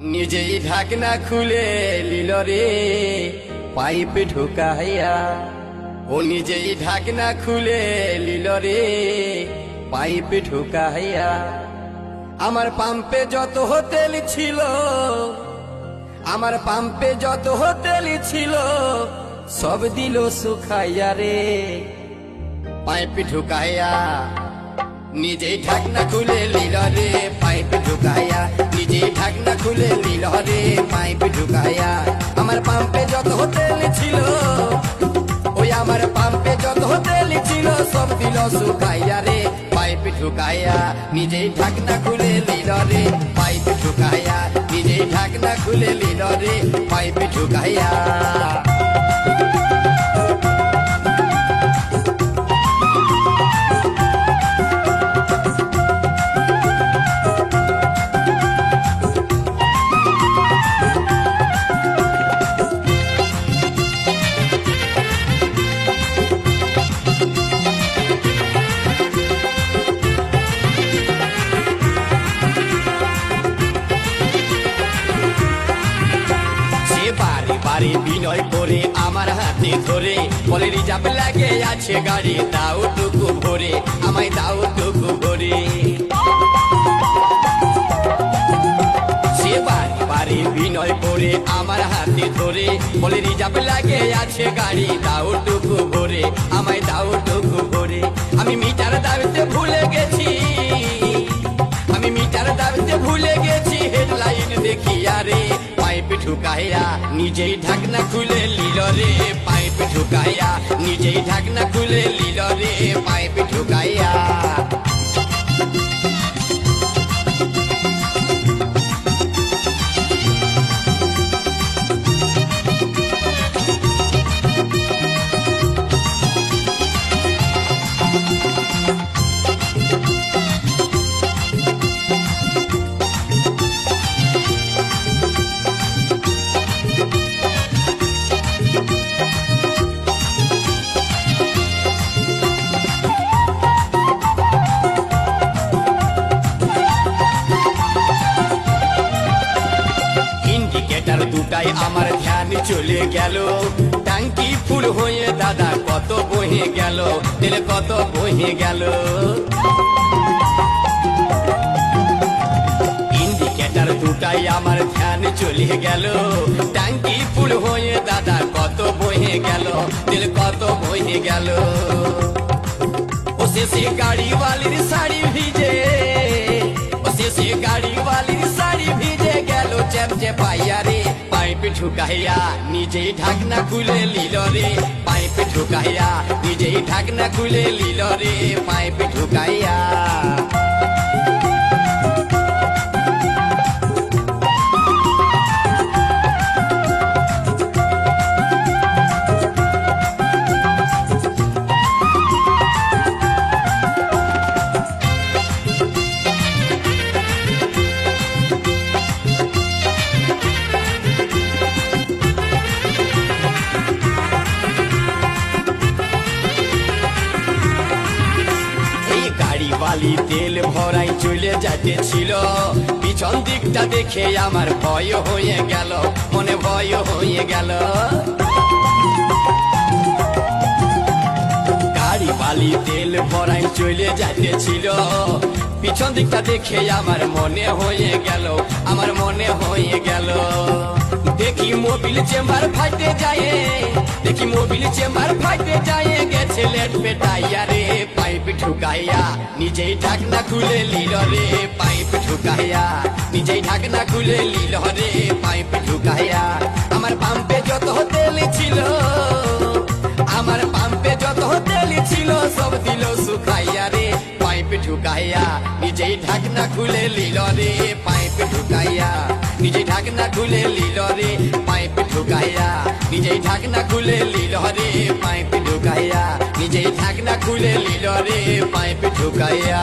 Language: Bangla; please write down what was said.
নিজেই ঢাকনা খুলে লিল রে, পাইপ ঢুকাইয়া। ও নিজেই ঢাকনা খুলে লিল রে, পাইপ ঢুকাইয়া। আমার পাম্পে যত হোটেল ছিল, আমার পাম্পে যত হোটেল ছিল, সব দিল সুখাইয়া রে। পাইপ ঢুকাইয়া নিজেই ঢাকনা খুলে লিল রে। ঢাকনা খুলে লিল রে পাইপ ঢুকাইয়া। আমার পাম্পে যত হোটেল ছিল, ওই আমার পাম্পে যত হোটেল ছিল, সব দিল সুখাইয়া রে, পাইপ ঢুকাইয়া। নিজেই ঢাকনা খুলে লিল রে, পাইপ ঢুকাইয়া। নিজেই ঢাকনা খুলে লিল রে, পাইপ ঢুকাইয়া। করে আমার হাতে ধরে। বলে রিজার্ভ লাগে, আছে গাড়ি, দাও টুকু ভরে। আমায় দাও টুকু ভরে। বাড়ি বিনয় করে আমার হাতে ধরে। বলে রিজার্ভ লাগে, আছে গাড়ি, দাও টুকু ভরে। আমায় দাও টুকু ভরে। আমি মিটার দাবিতে ঢুকাইয়া, নিজেই ঢাকনা খুলে লিল রে, পাইপ ঢুকাইয়া, নিজেই ঢাকনা খুলে লিল রে, পাইপ ঢুকাইয়া। ইন্ডিকেটার দুটাই আমার ধ্যান চলে গেল। ট্যাঙ্কি ফুল হয়ে দাদা কত বহে গেল, তেল কত বহে গেল। ইন্ডিকেটার দুটাই আমার ধ্যান চলে গেল। ট্যাঙ্কি ফুল হয়ে দাদা কত বহে গেল, তেল কত বহে গেল। ও শেষে গাড়ি वाली শাড়ি ভিজে ঢুকাইয়া নিজেই ঢাকনা খুলে লিল রে, পাইপে ঢুকাইয়া নিজেই ঢাকনা খুলে লিল রে, পাইপে ঢুকাইয়া। বালি তেল ভরাই চলে যাতে ছিল পিছন দিকটা দেখে আমার ভয় হয়ে গেল, মনে ভয় হয়ে গেল। গাড়ি বালি তেল ভরাই চলে যাতে ছিল পিছন দিকটা দেখে আমার মনে হয়ে গেল, আমার মনে হয়ে গেল। দেখি মোবিল চেম্বার ফাইতে যায়, দেখি মোবিল চেম্বার ফাইতে যায়, গেছে লেট পেটাইয়া রে ঢুকাইয়া, নিজেই ঢাকনা খুলে লিল রে, পাইপ ঢুকাইয়া। নিজেই ঢাকনা খুলে লিল রে, পাইপ ঢুকাইয়া। আমার পাম্পে যত তেল ছিল, আমার পাম্পে যত তেল ছিল, সব দিল শুকাইয়া রে, পাইপ ঢুকাইয়া। নিজেই ঢাকনা খুলে লিল রে, পাইপ ঢুকাইয়া। নিজেই ঢাকনা খুলে লিল রে, পাইপ ঢুকাইয়া। নিজেই ঢাকনা খুলে লিল রে, পাইপ ঢুকাইয়া। নিজেই ঢাকনা খুলে লিল রে পাইপ ঢুকাইয়া।